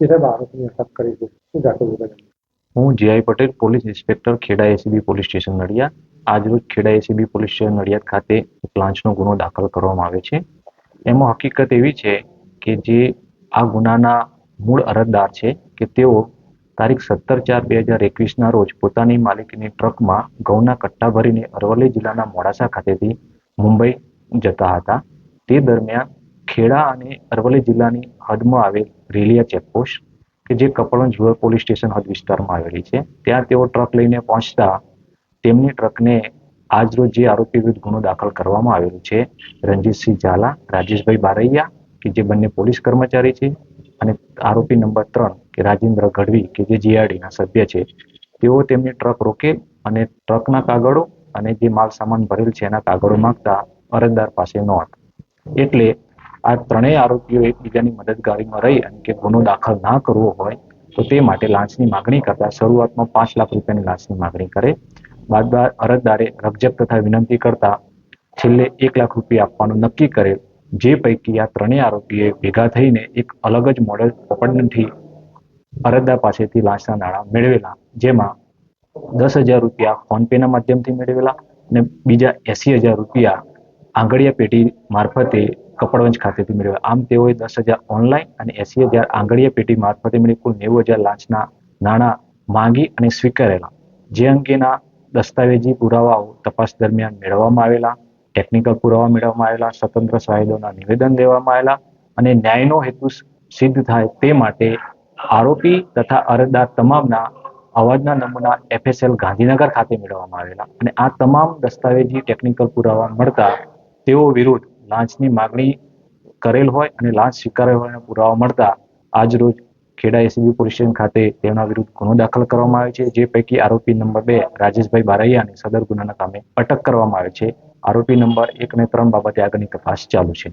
એ સાહેબ અટક કરી છે શું જાતો હું GI Patel, police inspector, Kheda ACB police station Nadiad. આજરોજ Kheda ACB police station Nadiad ખાતે એક લાંચનો ગુનો દાખલ કરવામાં આવે છે. એમાં હકીકત એવી છે કે જે આ ગુનાના મૂળ અરજદાર છે કે તેઓ તારીખ સત્તર ચાર બે હજાર એકવીસના રોજ પોતાની માલિકીની ટ્રકમાં ઘઉંના કટ્ટા ભરીને અરવલ્લી જિલ્લાના મોડાસા ખાતેથી મુંબઈ જતા હતા. તે દરમિયાન ખેડા અને અરવલ્લી જિલ્લાની હદમાં આવેલ રેલિયા ચેકપોસ્ટ કે જે કપડવંજ રૂરલ પોલીસ સ્ટેશન હદ વિસ્તારમાં આવેલી છે. ત્યાં તેઓ ટ્રક લઈને પહોંચતા તેમની ટ્રકને આજરોજ જે આરોપી વિરુદ્ધ ગુનો દાખલ કરવામાં આવેલો છે. રણજીતસિંહ ઝાલા, રાજેશભાઈ બારૈયા કે જે બંને પોલીસ કર્મચારી છે અને આરોપી નંબર ત્રણ કે રાજેન્દ્ર ગઢવી કે જે જીઆરડીના સભ્ય છે. તેઓ તેમની ટ્રક રોકે અને ટ્રકના કાગળો અને જે માલ સામાન ભરેલ છે એના કાગળો માંગતા અરજદાર પાસે નોંધ. એટલે આ ત્રણેય આરોપીઓ એકબીજાની મદદગારીમાં રહી અને કે ગુનો દાખલ ના કરવો હોય, તો તે માટે લાંચની માગણી કરતા શરૂઆતમાં પાંચ લાખ રૂપિયાની લાંચની માગણી કરે. બાદબાદ અરજદારે રકજક તથા વિનંતી કરતા છેલ્લે એક લાખ રૂપિયા આપવાનું નક્કી કરે, જે પૈકી આ ત્રણેય આરોપીએ ભેગા થઈને એક અલગ જ મોડેલ ઓપરેશનથી અરજદાર પાસેથી લાંચના નાણાં મેળવેલા, જેમાં દસ હજાર રૂપિયા ફોન પેના માધ્યમથી મેળવેલા અને બીજા એસી હજાર રૂપિયા આંગળીયા પેઢી મારફતે કપડવંજ ખાતેથી મેળવ્યા. આમ તેઓએ દસ હજાર ઓનલાઈન અને એસી હજાર આંગળીયા પેઢી મારફતે મળી કુલ નેવું હજાર લાંચના નાણાં માંગી અને સ્વીકારેલા. જે અંગેના દસ્તાવેજી પુરાવાઓ તપાસ દરમિયાન મેળવવામાં આવેલા ટેકનિકલ પુરાવા મેળવવામાં આવેલા, સ્વતંત્ર સાહેબોના નિવેદન દેવામાં આવેલા અને ન્યાયનો હેતુ સિદ્ધ થાય તે માટે આરોપી તથા અરજદાર તમામના અવાજના નમૂના એફએસએલ ગાંધીનગર ખાતે મેળવવામાં આવેલા. અને આ તમામ દસ્તાવેજી ટેકનિકલ પુરાવા મળતા તેઓ વિરુદ્ધ લાંચની માગણી કરેલ હોય અને લાંચ સ્વીકારેલ હોય પુરાવા મળતા આજ રોજ ખેડા એસીબી પોલીસ સ્ટેશન ખાતે તેમના વિરુદ્ધ ગુનો દાખલ કરવામાં આવ્યો છે. જે પૈકી આરોપી નંબર બે રાજેશભાઈ બારૈયાને સદર ગુનાના કામે અટક કરવામાં આવે છે. આરોપી નંબર એક અને ત્રણ બાબતે આગળની તપાસ ચાલુ છે.